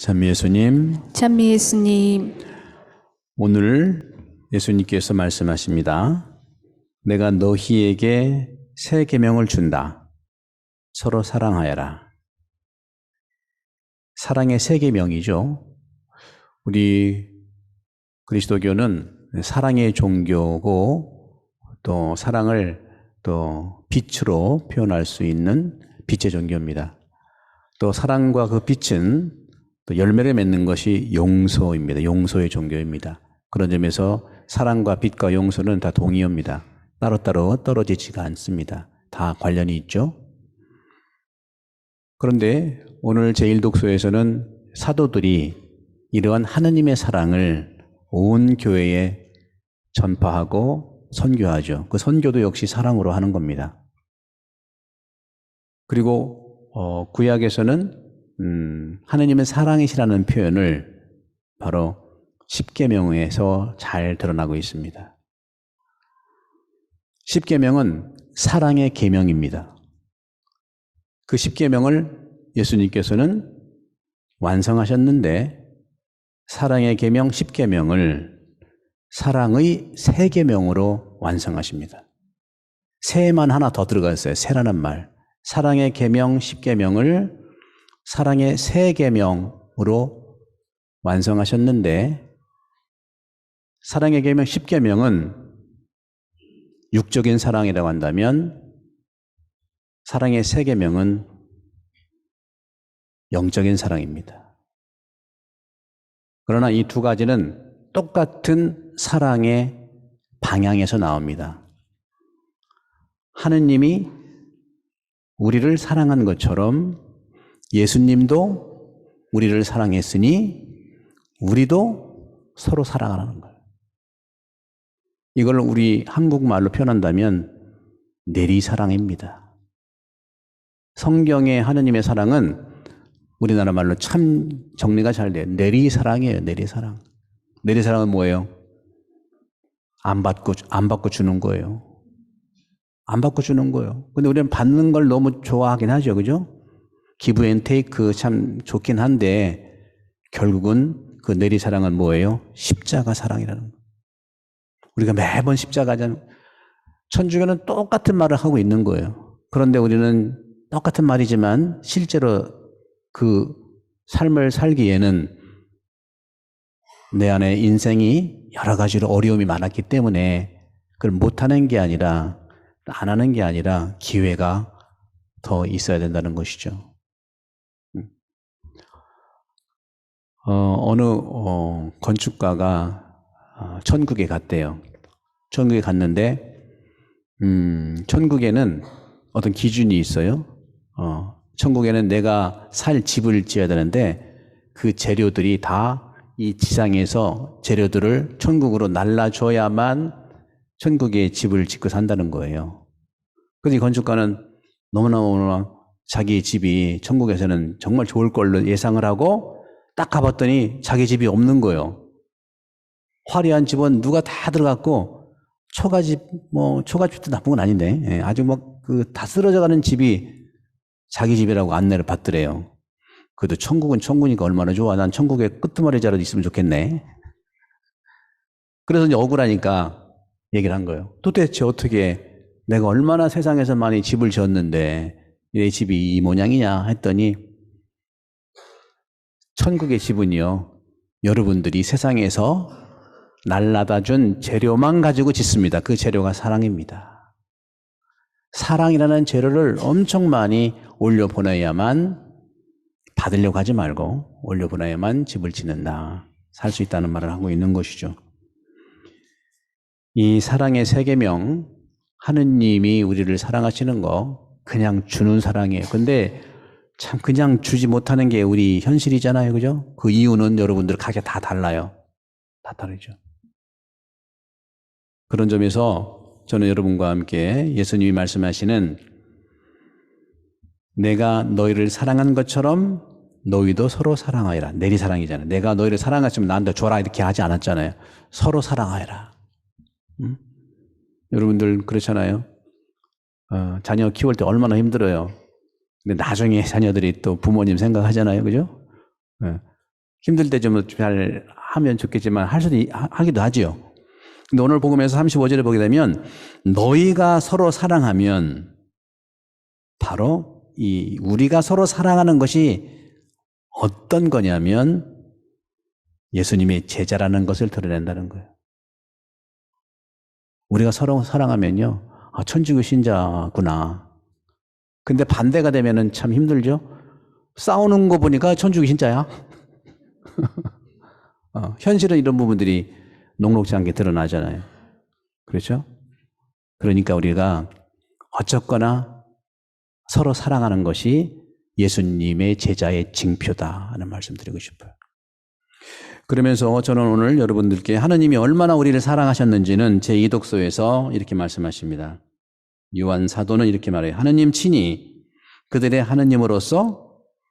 찬미 예수님, 찬미 예수님, 오늘 예수님께서 말씀하십니다. 내가 너희에게 새 계명을 준다. 서로 사랑하여라. 사랑의 새 계명이죠. 우리 그리스도교는 사랑의 종교고 또 사랑을 또 빛으로 표현할 수 있는 빛의 종교입니다. 또 사랑과 그 빛은 또 열매를 맺는 것이 용서입니다. 용서의 종교입니다. 그런 점에서 사랑과 빛과 용서는 다 동의어입니다. 따로따로 떨어지지가 않습니다. 다 관련이 있죠. 그런데 오늘 제1독서에서는 사도들이 이러한 하느님의 사랑을 온 교회에 전파하고 선교하죠. 그 선교도 역시 사랑으로 하는 겁니다. 그리고 어, 구약에서는 음, 하느님은 사랑이시라는 표현을 바로 십계명에서 잘 드러나고 있습니다. 십계명은 사랑의 계명입니다. 그 십계명을 예수님께서는 완성하셨는데 사랑의 계명 십계명을 사랑의 세 계명으로 완성하십니다. 세만 하나 더 들어갔어요. 세라는 말. 사랑의 계명 십계명을 사랑의 세 계명으로 완성하셨는데 사랑의 계명 십계명은 육적인 사랑이라고 한다면 사랑의 세 계명은 영적인 사랑입니다. 그러나 이 두 가지는 똑같은 사랑의 방향에서 나옵니다. 하느님이 우리를 사랑한 것처럼 예수님도 우리를 사랑했으니 우리도 서로 사랑하는 거예요. 이걸 우리 한국말로 표현한다면 내리사랑입니다. 성경의 하느님의 사랑은 우리나라 말로 참 정리가 잘 돼요. 내리사랑이에요. 내리사랑. 내리사랑은 뭐예요? 안 받고 안 받고 주는 거예요. 안 받고 주는 거예요. 근데 우리는 받는 걸 너무 좋아하긴 하죠. 그죠? 기브 앤 테이크 참 좋긴 한데 결국은 그 내리 사랑은 뭐예요? 십자가 사랑이라는 거예요. 우리가 매번 십자가잖아요. 천주교는 똑같은 말을 하고 있는 거예요. 그런데 우리는 똑같은 말이지만 실제로 그 삶을 살기에는 내 안에 인생이 여러 가지로 어려움이 많았기 때문에 그걸 못하는 게 아니라 안 하는 게 아니라 기회가 더 있어야 된다는 것이죠. 어, 어느 어, 건축가가 어, 천국에 갔대요. 천국에 갔는데 음, 천국에는 어떤 기준이 있어요. 어, 천국에는 내가 살 집을 지어야 되는데 그 재료들이 다 이 지상에서 재료들을 천국으로 날라줘야만 천국에 집을 짓고 산다는 거예요. 그래서 이 건축가는 너무너무 자기 집이 천국에서는 정말 좋을 걸로 예상을 하고 딱 가봤더니 자기 집이 없는 거예요. 화려한 집은 누가 다 들어갔고 초가집 뭐 초가집도 나쁜 건 아닌데 예, 아주 막 그 다 쓰러져가는 집이 자기 집이라고 안내를 받더래요. 그래도 천국은 천국이니까 얼마나 좋아. 난 천국에 끄트머리자라도 있으면 좋겠네. 그래서 이제 억울하니까 얘기를 한 거예요. 도대체 어떻게 내가 얼마나 세상에서 많이 집을 지었는데 내 집이 이 모양이냐 했더니 천국의 집은요. 여러분들이 세상에서 날라다 준 재료만 가지고 짓습니다. 그 재료가 사랑입니다. 사랑이라는 재료를 엄청 많이 올려 보내야만 받으려고 하지 말고 올려 보내야만 집을 짓는다. 살 수 있다는 말을 하고 있는 것이죠. 이 사랑의 세계명 하느님이 우리를 사랑하시는 거 그냥 주는 사랑이에요. 근데 참 그냥 주지 못하는 게 우리 현실이잖아요. 그죠? 그 이유는 여러분들 각각 다 달라요. 다 다르죠. 그런 점에서 저는 여러분과 함께 예수님이 말씀하시는 내가 너희를 사랑한 것처럼 너희도 서로 사랑하여라. 내리사랑이잖아요. 내가 너희를 사랑했으면 나한테 줘라 이렇게 하지 않았잖아요. 서로 사랑하여라. 음? 여러분들 그렇잖아요. 어, 자녀 키울 때 얼마나 힘들어요. 근데 나중에 자녀들이 또 부모님 생각하잖아요. 그죠? 예. 힘들 때 좀 잘 하면 좋겠지만 할 수도 하- 하기도 하지요. 근데 오늘 복음에서 35절에 보게 되면 너희가 서로 사랑하면 바로 이 우리가 서로 사랑하는 것이 어떤 거냐면 예수님의 제자라는 것을 드러낸다는 거예요. 우리가 서로 사랑하면요. 아, 천주교 신자구나. 근데 반대가 되면은 참 힘들죠? 싸우는 거 보니까 천주교 신자야. 어, 현실은 이런 부분들이 녹록지 않게 드러나잖아요. 그렇죠? 그러니까 우리가 어쨌거나 서로 사랑하는 것이 예수님의 제자의 징표다 하는 말씀 드리고 싶어요. 그러면서 저는 오늘 여러분들께 하나님이 얼마나 우리를 사랑하셨는지는 제 이독서에서 이렇게 말씀하십니다. 요한 사도는 이렇게 말해요. 하나님 친히 그들의 하나님으로서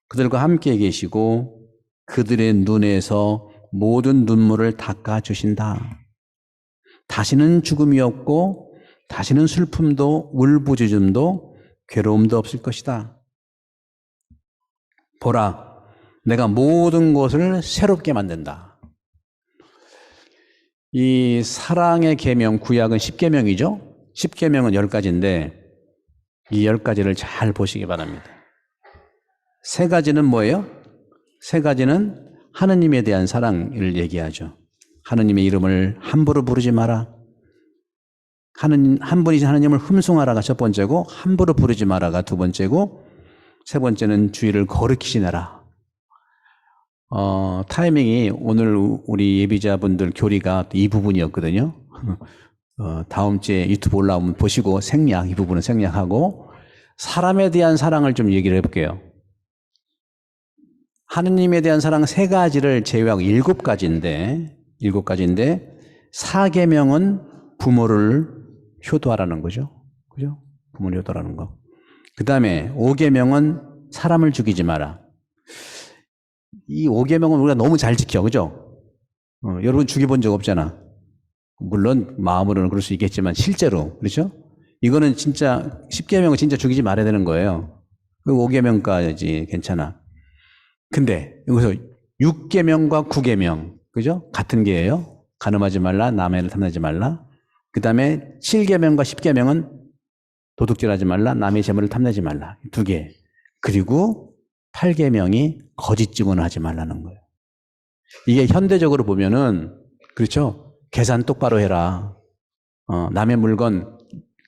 그들과 함께 계시고 그들의 눈에서 모든 눈물을 닦아 주신다. 다시는 죽음이 없고 다시는 슬픔도 울부짖음도 괴로움도 없을 것이다. 보라, 내가 모든 것을 새롭게 만든다. 이 사랑의 계명 구약은 10계명이죠. 10계명은 10가지인데 이 10가지를 잘 보시기 바랍니다. 세 가지는 뭐예요? 세 가지는 하느님에 대한 사랑을 얘기하죠. 하느님의 이름을 함부로 부르지 마라. 하는 한 분이신 하느님을 흠숭하라가 첫 번째고 함부로 부르지 마라가 두 번째고 세 번째는 주의를 지내라. 어, 타이밍이 오늘 우리 예비자분들 교리가 이 부분이었거든요. 어, 다음 주에 유튜브 올라오면 보시고 생략, 이 부분은 생략하고 사람에 대한 사랑을 좀 얘기를 해볼게요. 하느님에 대한 사랑 세 가지를 제외하고 일곱 가지인데, 일곱 가지인데, 사계명은 부모를 효도하라는 거죠. 그죠? 부모를 효도하라는 거. 그 다음에 오계명은 사람을 죽이지 마라. 이 오계명은 우리가 너무 잘 지켜, 그죠? 어, 여러분 죽여본 적 없잖아. 물론 마음으로는 그럴 수 있겠지만 실제로 그렇죠? 이거는 진짜 10계명은 진짜 죽이지 말아야 되는 거예요. 그 5계명까지 괜찮아. 근데 여기서 6계명과 9계명 그죠? 같은 게예요. 간음하지 말라, 남의 를 탐내지 말라. 그 다음에 7계명과 10계명은 도둑질하지 말라, 남의 재물을 탐내지 말라. 두 개. 그리고 8계명이 거짓 증언하지 말라는 거예요. 이게 현대적으로 보면은 그렇죠? 계산 똑바로 해라. 어, 남의 물건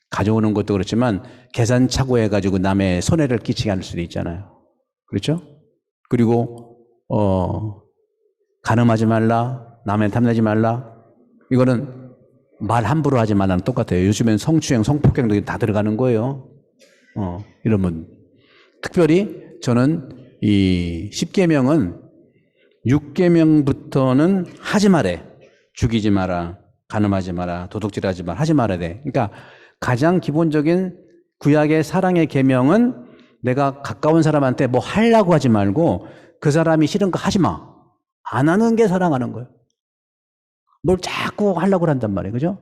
가져오는 것도 그렇지만 계산 착오해가지고 남의 손해를 끼치게 할 수도 있잖아요. 그렇죠? 그리고 어, 가늠하지 말라, 남의 탐내지 말라. 이거는 말 함부로 하지 말라는 똑같아요. 요즘엔 성추행, 성폭행도 다 들어가는 거예요. 어, 이러면 특별히 저는 이 10계명은 6계명부터는 하지 말래. 죽이지 마라, 가늠하지 마라, 도둑질하지 마라, 하지 말아야 돼. 그러니까 가장 기본적인 구약의 사랑의 계명은 내가 가까운 사람한테 뭐 하려고 하지 말고 그 사람이 싫은 거 하지 마. 안 하는 게 사랑하는 거예요. 뭘 자꾸 하려고 한단 말이에요. 그죠?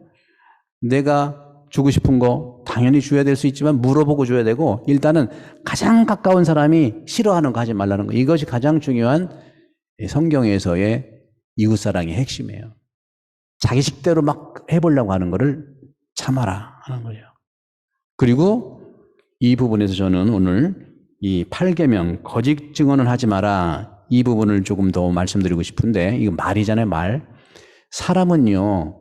내가 주고 싶은 거 당연히 줘야 될 수 있지만 물어보고 줘야 되고 일단은 가장 가까운 사람이 싫어하는 거 하지 말라는 거. 이것이 가장 중요한 성경에서의 이웃사랑의 핵심이에요. 자기 식대로 막 해보려고 하는 거를 참아라 하는 거죠. 그리고 이 부분에서 저는 오늘 이 8계명 거짓 증언을 하지 마라 이 부분을 조금 더 말씀드리고 싶은데 이거 말이잖아요 말 사람은요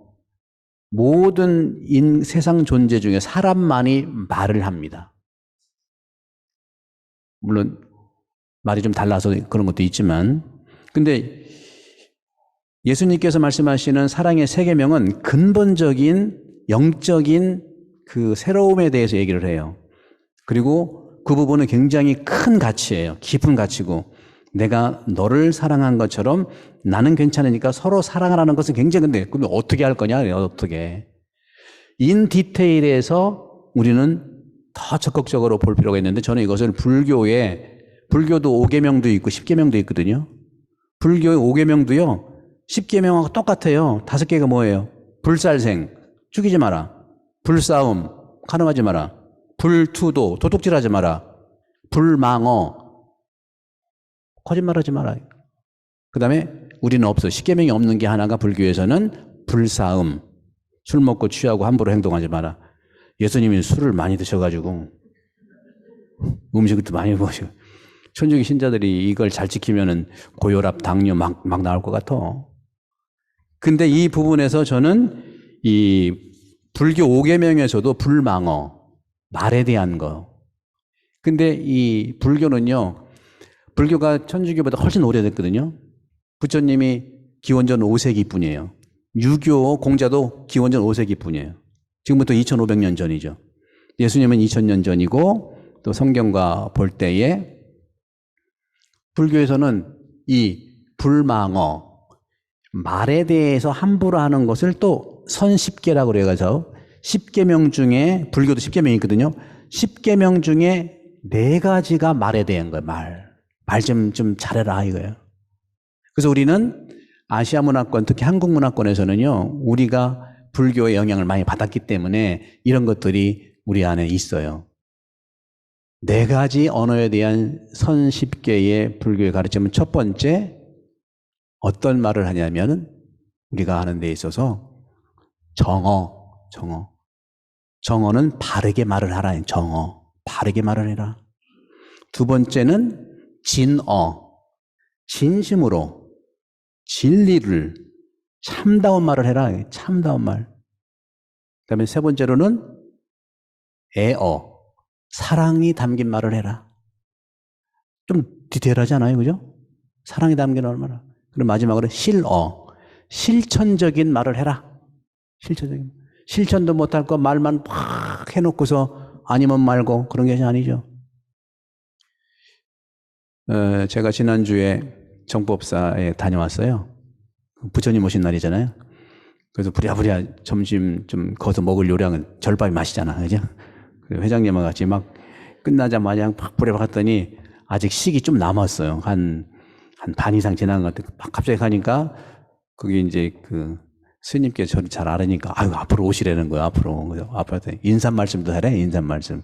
모든 인 세상 존재 중에 사람만이 말을 합니다. 물론 말이 좀 달라서 그런 것도 있지만 근데 예수님께서 말씀하시는 사랑의 세계명은 근본적인 영적인 그 새로움에 대해서 얘기를 해요. 그리고 그 부분은 굉장히 큰 가치예요. 깊은 가치고 내가 너를 사랑한 것처럼 나는 괜찮으니까 서로 사랑하라는 것은 굉장히 근데 그러면 어떻게 할 거냐? 어떻게? 인 디테일에서 우리는 더 적극적으로 볼 필요가 있는데 저는 이것을 불교에 불교도 5계명도 있고 10계명도 있거든요. 불교의 5계명도요. 10계명하고 똑같아요. 다섯 개가 뭐예요? 불살생, 죽이지 마라. 불싸움, 가늠하지 마라. 불투도, 도둑질하지 마라. 불망어, 거짓말하지 마라. 그 다음에 우리는 없어. 십계명이 없는 게 하나가 불교에서는 불사음. 술 먹고 취하고 함부로 행동하지 마라. 예수님이 술을 많이 드셔가지고 음식도 많이 먹으시고 천주교 신자들이 이걸 잘 지키면은 고혈압, 당뇨 막, 막 나올 것 같아. 근데 이 부분에서 저는 이 불교 5계명에서도 불망어, 말에 대한 거. 근데 이 불교는요, 불교가 천주교보다 훨씬 오래됐거든요. 부처님이 기원전 5세기 뿐이에요. 유교 공자도 기원전 5세기 뿐이에요. 지금부터 2500년 전이죠. 예수님은 2000년 전이고 또 성경과 볼 때에 불교에서는 이 불망어 말에 대해서 함부로 하는 것을 또 선십계라고 그래가지고 십계명 중에 불교도 십계명이 있거든요. 십계명 중에 네 가지가 말에 대한 거예요. 말. 말 좀 좀 잘해라 이거예요. 그래서 우리는 아시아 문화권, 특히 한국 문화권에서는요, 우리가 불교의 영향을 많이 받았기 때문에 이런 것들이 우리 안에 있어요. 네 가지 언어에 대한 선십계의 불교의 가르침은 첫 번째, 어떤 말을 하냐면은 우리가 하는 데 있어서 정어, 정어. 정어는 바르게 말을 하라. 정어. 바르게 말을 해라. 두 번째는 진어. 진심으로 진리를 참다운 말을 해라. 참다운 말. 그다음에 세 번째로는 애어. 사랑이 담긴 말을 해라. 좀 디테일하지 않아요? 그죠? 사랑이 담긴 얼마나. 그리고 마지막으로 실어. 실천적인 말을 해라. 실천적인. 실천도 못할 거 말만 팍 해놓고서 아니면 말고 그런 게 아니죠. 어, 제가 지난주에 정법사에 다녀왔어요. 부처님 오신 날이잖아요. 그래서 부랴부랴 점심 좀 거기서 먹을 요량은 절반이 마시잖아. 그죠? 회장님과 같이 막 끝나자마자 팍 부랴 갔더니 아직 식이 좀 남았어요. 한, 한 반 이상 지난 것 같아. 막 갑자기 가니까 그게 이제 그 스님께서 저를 잘 알으니까 아유, 앞으로 오시라는 거예요. 앞으로. 그래서 앞으로 인사 말씀도 하래. 인사 말씀.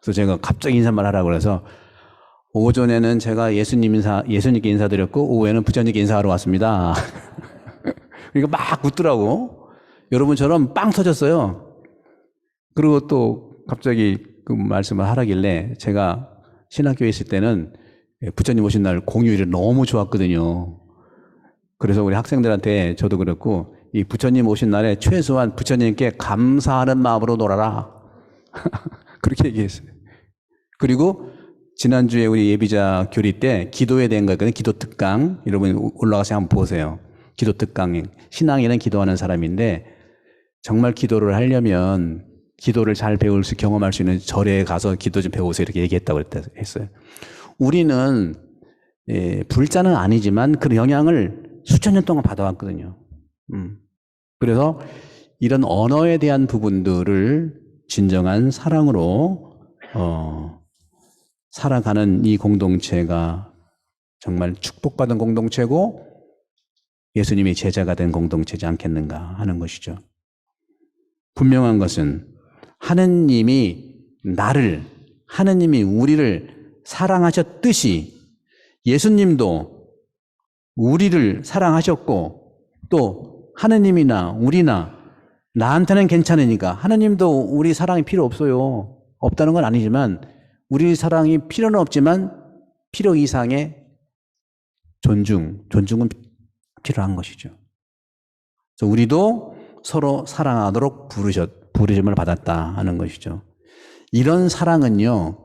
그래서 제가 갑자기 인사말 하라고 그래서 오전에는 제가 예수님 인사, 예수님께 인사드렸고, 오후에는 부처님께 인사하러 왔습니다. 그러니까 막 웃더라고. 여러분처럼 빵 터졌어요. 그리고 또 갑자기 그 말씀을 하라길래 제가 신학교에 있을 때는 부처님 오신 날 공휴일이 너무 좋았거든요. 그래서 우리 학생들한테 저도 그렇고, 이 부처님 오신 날에 최소한 부처님께 감사하는 마음으로 놀아라. 그렇게 얘기했어요. 그리고 지난주에 우리 예비자 교리 때 기도에 대한 거거든요. 기도 특강. 여러분 올라가서 한번 보세요. 기도 특강. 신앙인은 기도하는 사람인데 정말 기도를 하려면 기도를 잘 배울 수, 경험할 수 있는 절에 가서 기도 좀 배우세요. 이렇게 얘기했다고 했어요. 우리는 예, 불자는 아니지만 그 영향을 수천 년 동안 받아왔거든요. 음. 그래서 이런 언어에 대한 부분들을 진정한 사랑으로 어, 살아가는 이 공동체가 정말 축복받은 공동체고 예수님이 제자가 된 공동체지 않겠는가 하는 것이죠. 분명한 것은 하느님이 나를, 하느님이 우리를 사랑하셨듯이 예수님도 우리를 사랑하셨고 또 하느님이나 우리나 나한테는 괜찮으니까 하느님도 우리 사랑이 필요 없어요. 없다는 건 아니지만 우리 사랑이 필요는 없지만 필요 이상의 존중, 존중은 필요한 것이죠. 그래서 우리도 서로 사랑하도록 부르셨, 부르심을 받았다 하는 것이죠. 이런 사랑은요,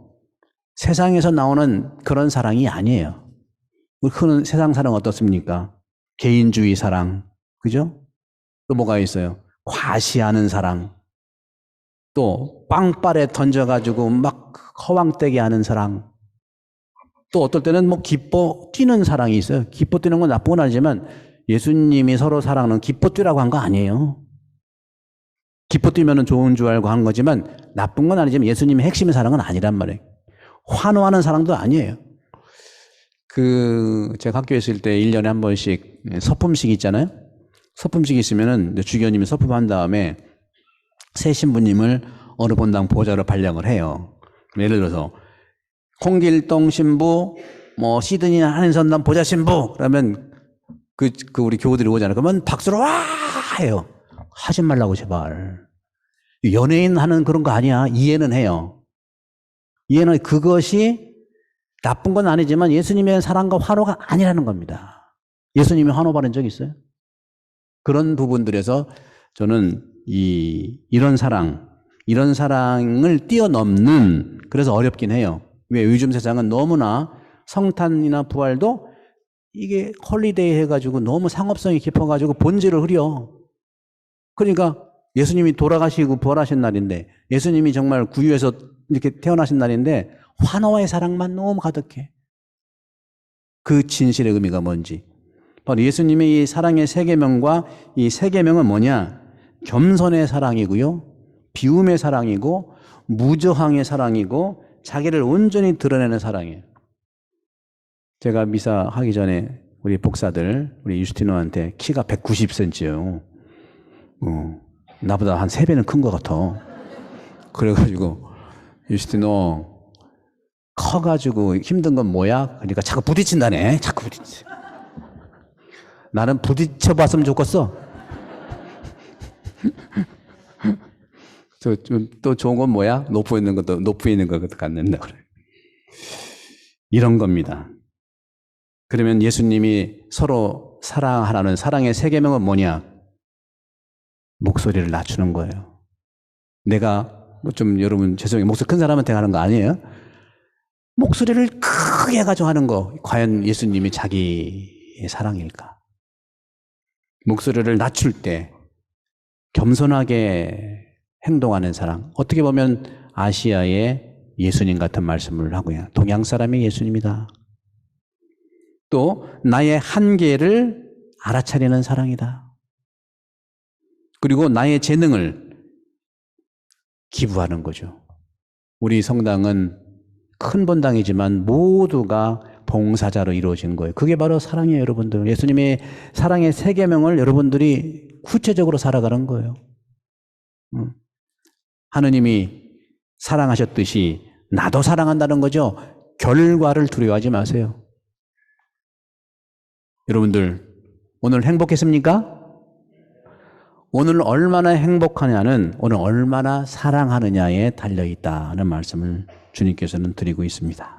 세상에서 나오는 그런 사랑이 아니에요. 흔한 세상 사랑 어떻습니까? 개인주의 사랑, 그죠? 또 뭐가 있어요? 과시하는 사랑, 또 빵발에 던져가지고 막 허황되게 하는 사랑. 또 어떨 때는 뭐 기뻐 뛰는 사랑이 있어요. 기뻐 뛰는 건 나쁜 건 아니지만 예수님이 서로 사랑하는 기뻐 뛰라고 한 거 아니에요. 기뻐 뛰면 좋은 줄 알고 한 거지만 나쁜 건 아니지만 예수님의 핵심의 사랑은 아니란 말이에요. 환호하는 사랑도 아니에요. 그, 제가 학교에 있을 때 1년에 한 번씩 서품식 있잖아요? 서품식 있으면은 주교님이 서품한 다음에 새 신부님을 어느 본당 보좌로 발령을 해요. 예를 들어서 홍길동 신부, 뭐 시드니 한인선당 보좌 신부 그러면 그, 그 우리 교우들이 오잖아요. 그러면 박수로 와! 해요. 하지 말라고, 제발. 연예인 하는 그런 거 아니야. 이해는 해요. 이해는 그것이 나쁜 건 아니지만 예수님의 사랑과 환호가 아니라는 겁니다. 예수님이 환호 받은 적 있어요? 그런 부분들에서 저는 이, 이런 사랑, 이런 사랑을 뛰어넘는, 그래서 어렵긴 해요. 왜 요즘 세상은 너무나 성탄이나 부활도 이게 헐리데이 해가지고 너무 상업성이 깊어가지고 본질을 흐려. 그러니까 예수님이 돌아가시고 부활하신 날인데 예수님이 정말 구유에서 이렇게 태어나신 날인데 환호의 사랑만 너무 가득해. 그 진실의 의미가 뭔지. 바로 예수님의 이 사랑의 세계명과 이 세계명은 뭐냐? 겸손의 사랑이고요. 비움의 사랑이고 무저항의 사랑이고 자기를 온전히 드러내는 사랑이에요. 제가 미사 하기 전에 우리 복사들 우리 유스티노한테 키가 190cm예요. 어, 나보다 한 3배는 큰 것 같아. 그래가지고 유스티노 커가지고 힘든 건 뭐야? 그러니까 자꾸 부딪힌다네. 자꾸 부딪혀. 나는 부딪혀봤으면 좋겠어. 저, 좀, 또 좋은 건 뭐야? 높이 있는 것도, 높이 있는 것도 갖는다. 그래. 이런 겁니다. 그러면 예수님이 서로 사랑하라는 사랑의 세 계명은 뭐냐? 목소리를 낮추는 거예요. 내가, 뭐좀 여러분, 죄송해요. 목소리 큰 사람한테 하는 거 아니에요? 목소리를 크게 해가지고 하는 거. 과연 예수님이 자기의 사랑일까? 목소리를 낮출 때 겸손하게 행동하는 사람. 어떻게 보면 아시아의 예수님 같은 말씀을 하고요. 동양 사람이 예수님이다. 또 나의 한계를 알아차리는 사랑이다. 그리고 나의 재능을 기부하는 거죠. 우리 성당은 큰 본당이지만 모두가 봉사자로 이루어진 거예요. 그게 바로 사랑이에요, 여러분들. 예수님의 사랑의 세계명을 여러분들이 구체적으로 살아가는 거예요. 음. 하느님이 사랑하셨듯이 나도 사랑한다는 거죠. 결과를 두려워하지 마세요. 여러분들, 오늘 행복했습니까? 오늘 얼마나 행복하냐는 오늘 얼마나 사랑하느냐에 달려 있다는 말씀을 주님께서는 드리고 있습니다.